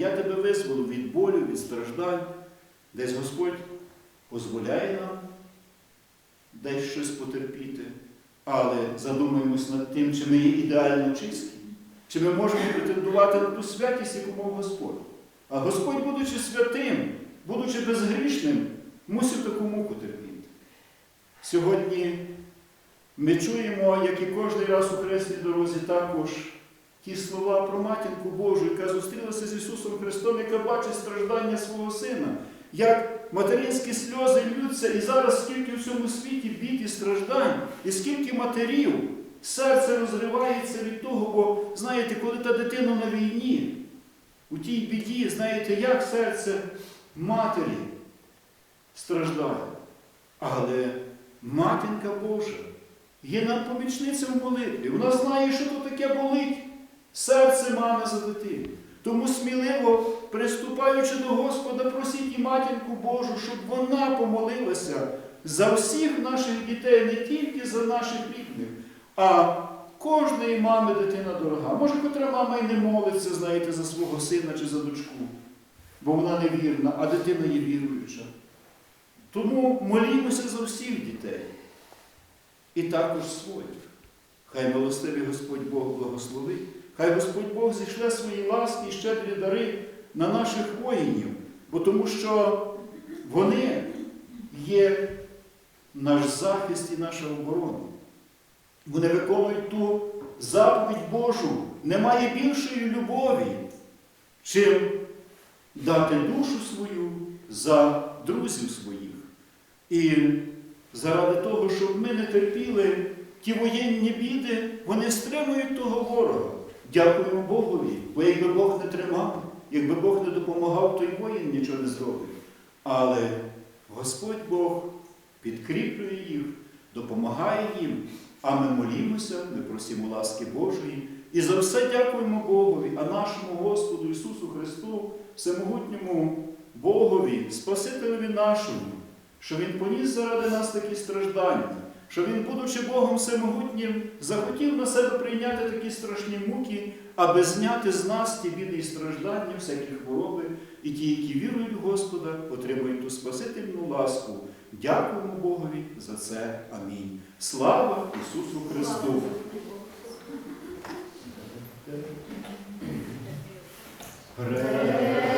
Я тебе визволив від болю, від страждань. Десь Господь дозволяє нам десь щось потерпіти. Але задумаємось над тим, чи ми є ідеально чисті, чи ми можемо претендувати на ту святість, яку мав Господь. А Господь, будучи святим, будучи безгрішним, мусив таку муку терпіти. Сьогодні ми чуємо, як і кожен раз у хресній дорозі, також ті слова про матінку Божу, яка зустрілася з Ісусом Христом, яка бачить страждання свого Сина, як материнські сльози ллються, і зараз скільки в цьому світі бід і страждань, і скільки матерів серце розривається від того, бо знаєте, коли та дитина на війні, у тій біді, знаєте, як серце матері страждає. Але матінка Божа є нам помічниця в молитві. Вона знає, що то таке болить серце мами за дитину. Тому сміливо, приступаючи до Господа, просіть і матінку Божу, щоб вона помолилася за всіх наших дітей, не тільки за наших рідних, а кожної мами дитина дорога. Може, котра мама і не молиться, знаєте, за свого сина чи за дочку, бо вона невірна, а дитина є віруюча. Тому молімося за всіх дітей і також своїх. Хай милостивий Господь Бог благословить, хай Господь Бог зійшле свої ласки і щедрі дари на наших воїнів, бо тому що вони є наш захист і наша оборона. Вони виконують ту заповідь Божу. Немає більшої любові, чим дати душу свою за друзів своїх. І заради того, щоб ми не терпіли ті воєнні біди, вони стримують того ворога. Дякуємо Богові, бо якби Бог не тримав, якби Бог не допомагав, то й воїн нічого не зробить. Але Господь Бог підкріплює їх, допомагає їм, а ми молімося, ми просимо ласки Божої. І за все дякуємо Богові, а нашому Господу Ісусу Христу, всемогутньому Богові, Спасителеві нашому, що Він поніс заради нас такі страждання, що Він, будучи Богом всемогутнім, захотів на себе прийняти такі страшні муки, аби зняти з нас ті біди і страждання, всякі хвороби, і ті, які вірують в Господа, отримують ту Спасительну ласку. Дякуємо Богові за це. Амінь. Слава Ісусу Христу! Претерпіли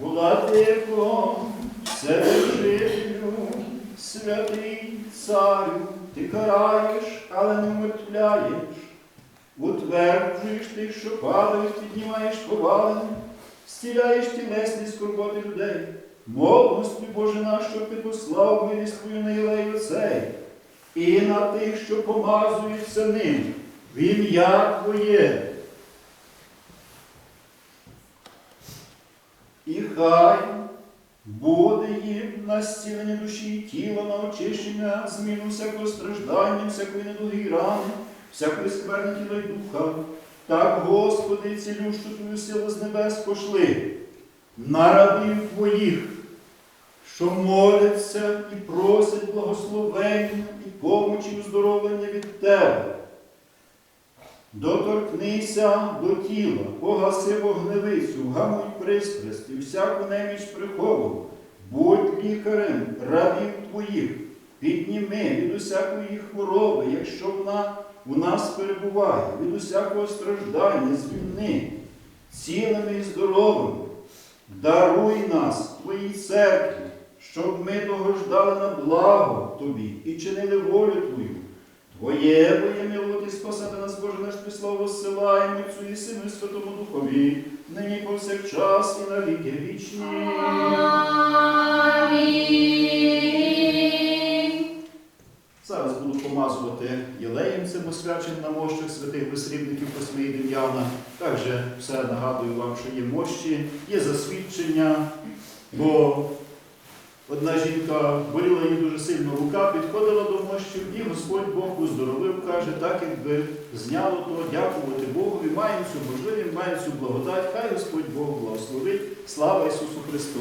Владико, Вседержителю, святий царю, ти караєш, але не умертвляєш. Утверджуєш тих, що падають, піднімаєш повалених, зціляєш тілесні скорботи людей. Молодості Боже наш, щоб ти послав милість твою на цей, і на тих, що помазуються ним, в ім'я Твоє. І хай буде їм на зцілення душі і тіла, на очищення, зміну всякого страждання, всякої недуги і рани, всякої скверни тіла й духа. Так, Господи, цілющу Твою силу з небес пошли на рабів Твоїх, що моляться і просять благословення і помочі і оздоровлення від Тебе. Доторкнися до тіла, погаси вогневицю, вгамуй пристрасті, всяку неміч приховану, будь лікарем рабів твоїх, підніми від усякої хвороби, якщо вона у нас перебуває, від усякого страждання, звільни, цілими і здоровими, даруй нас, Твоїй церкві, щоб ми догождали на благо Тобі і чинили волю Твою. Твоє Твоє милоті спасати нас, Ти слово зсилаємо Отцю і Сину і Святому Духові, нині повсякчас і на віки вічні. Амінь. Зараз буду помазувати єлеєм цим освяченим на мощах святих безсрібників Космії Дем'яна. Також все нагадую вам, що є мощі, є засвідчення, бо одна жінка боліла їй дуже сильно рука, підходила до мощів, і Господь Бог уздоровив, каже, так якби зняло то, дякувати Богу, і маємо цю можливість, маємо цю благодать, хай Господь Бог благословить. Слава Ісусу Христу!